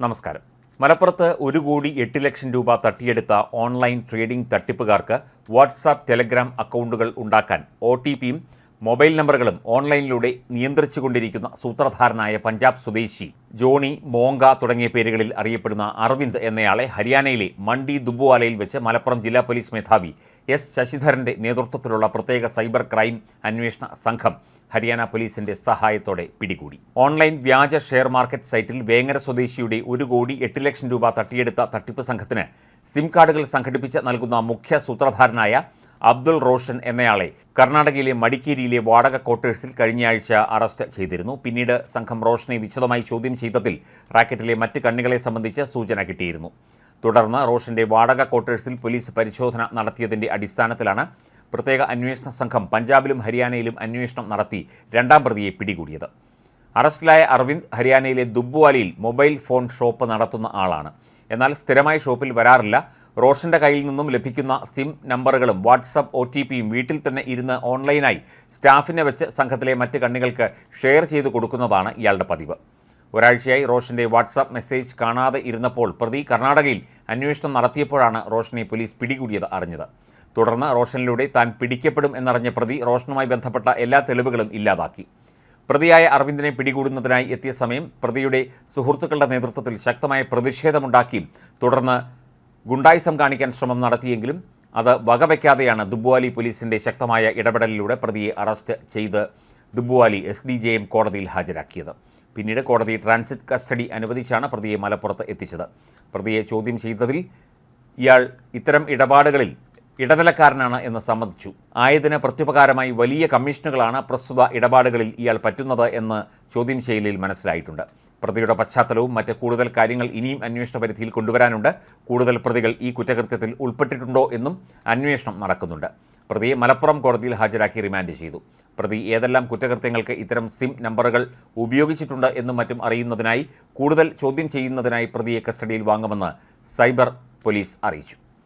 നമസ്കാരം. മലപ്പുറത്ത് ഒരു കോടി എട്ട് ലക്ഷം രൂപ തട്ടിയെടുത്ത ഓൺലൈൻ ട്രേഡിംഗ് തട്ടിപ്പുകാർക്ക് വാട്സാപ്പ് ടെലഗ്രാം അക്കൗണ്ടുകൾ ഉണ്ടാക്കാൻ ഒ ടി പിയും മൊബൈൽ നമ്പറുകളും ഓൺലൈനിലൂടെ നിയന്ത്രിച്ചുകൊണ്ടിരിക്കുന്ന സൂത്രധാരനായ പഞ്ചാബ് സ്വദേശി ജോണി മോങ്ക തുടങ്ങിയ പേരുകളിൽ അറിയപ്പെടുന്ന അരവിന്ദ് എന്നയാളെ ഹരിയാനയിലെ മണ്ഡി ദുബുവാലയിൽ വെച്ച് മലപ്പുറം ജില്ലാ പോലീസ് മേധാവി എസ് ശശിധരന്റെ നേതൃത്വത്തിലുള്ള പ്രത്യേക സൈബർ ക്രൈം അന്വേഷണ സംഘം ഹരിയാന പോലീസിന്റെ സഹായത്തോടെ പിടികൂടി. ഓൺലൈൻ വ്യാജ ഷെയർ മാർക്കറ്റ് സൈറ്റിൽ വേങ്ങര സ്വദേശിയുടെ ഒരു കോടി എട്ട് ലക്ഷം രൂപ തട്ടിയെടുത്ത തട്ടിപ്പ് സംഘത്തിന് സിം കാർഡുകൾ സംഘടിപ്പിച്ച് നൽകുന്ന മുഖ്യ സൂത്രധാരനായ അബ്ദുൾ റോഷൻ എന്നയാളെ കർണാടകയിലെ മടിക്കേരിയിലെ വാടക ക്വാർട്ടേഴ്സിൽ കഴിഞ്ഞയാഴ്ച അറസ്റ്റ് ചെയ്തിരുന്നു. പിന്നീട് സംഘം റോഷനെ വിശദമായി ചോദ്യം ചെയ്തതിൽ റാക്കറ്റിലെ മറ്റ് കണ്ണികളെ സംബന്ധിച്ച് സൂചന കിട്ടിയിരുന്നു. തുടർന്ന് റോഷന്റെ വാടക ക്വാർട്ടേഴ്സിൽ പോലീസ് പരിശോധന നടത്തിയതിന്റെ അടിസ്ഥാനത്തിലാണ് പ്രത്യേക അന്വേഷണ സംഘം പഞ്ചാബിലും ഹരിയാനയിലും അന്വേഷണം നടത്തി രണ്ടാം പ്രതിയെ പിടികൂടിയത്. അറസ്റ്റിലായ അരവിന്ദ് ഹരിയാനയിലെ ദുബ്വാലിയിൽ മൊബൈൽ ഫോൺ ഷോപ്പ് നടത്തുന്ന ആളാണ്. എന്നാൽ സ്ഥിരമായി ഷോപ്പിൽ വരാറില്ല. റോഷന്റെ കയ്യിൽ നിന്നും ലഭിക്കുന്ന സിം നമ്പറുകളും വാട്സപ്പ് ഒ ടി പിയും വീട്ടിൽ തന്നെ ഇരുന്ന് ഓൺലൈനായി സ്റ്റാഫിനെ വെച്ച് സംഘത്തിലെ മറ്റ് കണ്ണികൾക്ക് ഷെയർ ചെയ്ത് കൊടുക്കുന്നതാണ് ഇയാളുടെ പതിവ്. ഒരാഴ്ചയായി റോഷന്റെ വാട്സാപ്പ് മെസ്സേജ് കാണാതെ ഇരുന്നപ്പോൾ പ്രതി കർണാടകയിൽ അന്വേഷണം നടത്തിയപ്പോഴാണ് റോഷനെ പോലീസ് പിടികൂടിയത് അറിഞ്ഞത്. തുടർന്ന് റോഷനിലൂടെ താൻ പിടിക്കപ്പെടും എന്നറിഞ്ഞ പ്രതി റോഷനുമായി ബന്ധപ്പെട്ട എല്ലാ തെളിവുകളും ഇല്ലാതാക്കി. പ്രതിയായ അരവിന്ദിനെ പിടികൂടുന്നതിനായി എത്തിയ സമയം പ്രതിയുടെ സുഹൃത്തുക്കളുടെ നേതൃത്വത്തിൽ ശക്തമായ പ്രതിഷേധമുണ്ടാക്കി തുടർന്ന് ഗുണ്ടായിസം കാണിക്കാൻ ശ്രമം നടത്തിയെങ്കിലും അത് വകവയ്ക്കാതെയാണ് ദുബ്ബുവാലി പോലീസിന്റെ ശക്തമായ ഇടപെടലിലൂടെ പ്രതിയെ അറസ്റ്റ് ചെയ്ത് ദുബ്ബുവാലി എസ് ഡി ജെ എം കോടതിയിൽ ഹാജരാക്കിയത്. പിന്നീട് കോടതി ട്രാൻസിറ്റ് കസ്റ്റഡി അനുവദിച്ചാണ് പ്രതിയെ മലപ്പുറത്ത് എത്തിച്ചത്. പ്രതിയെ ചോദ്യം ചെയ്തതിൽ ഇയാൾ ഇത്തരം ഇടപാടുകളിൽ ഇടനിലക്കാരനാണ് എന്ന് സമ്മതിച്ചു. ആയതിന് പ്രത്യുപകാരമായി വലിയ കമ്മീഷനുകളാണ് പ്രസ്തുത ഇടപാടുകളിൽ ഇയാൾ പറ്റുന്നത് എന്ന് ചോദ്യം ചെയ്യലിൽ മനസ്സിലായിട്ടുണ്ട്. പ്രതിയുടെ പശ്ചാത്തലവും മറ്റ് കൂടുതൽ കാര്യങ്ങൾ ഇനിയും അന്വേഷണ പരിധിയിൽ കൊണ്ടുവരാനുണ്ട്. കൂടുതൽ പ്രതികൾ ഈ കുറ്റകൃത്യത്തിൽ ഉൾപ്പെട്ടിട്ടുണ്ടോ എന്നും അന്വേഷണം നടക്കുന്നുണ്ട്. പ്രതിയെ മലപ്പുറം കോടതിയിൽ ഹാജരാക്കി റിമാൻഡ് ചെയ്തു. പ്രതി ഏതെല്ലാം കുറ്റകൃത്യങ്ങൾക്ക് ഇത്തരം സിം നമ്പറുകൾ ഉപയോഗിച്ചിട്ടുണ്ട് എന്നും മറ്റും അറിയുന്നതിനായി കൂടുതൽ ചോദ്യം ചെയ്യുന്നതിനായി പ്രതിയെ കസ്റ്റഡിയിൽ വാങ്ങുമെന്ന് സൈബർ പോലീസ് അറിയിച്ചു.